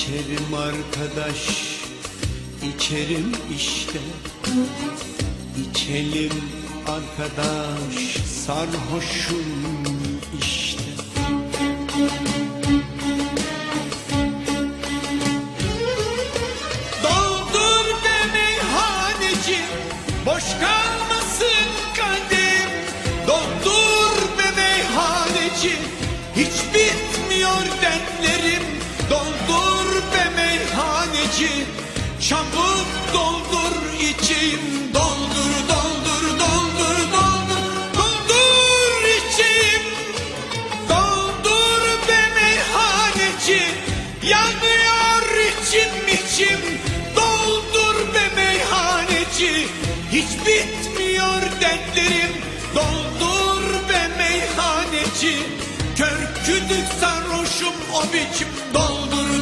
İçerim arkadaş, içerim işte. İçelim arkadaş, sarhoşum işte. Doldur be meyhaneci, boş kalmasın kadim. Doldur be meyhaneci, hiç bitmiyor dertlerim. Doldur meyhaneci, çabuk doldur içeyim. Doldur, doldur, doldur, doldur, doldur içeyim. Doldur be meyhaneci Yanıyor içim içim Doldur be meyhaneci Hiç bitmiyor dertlerim Doldur be meyhaneci Kör kütük sarhoşum o biçim doldur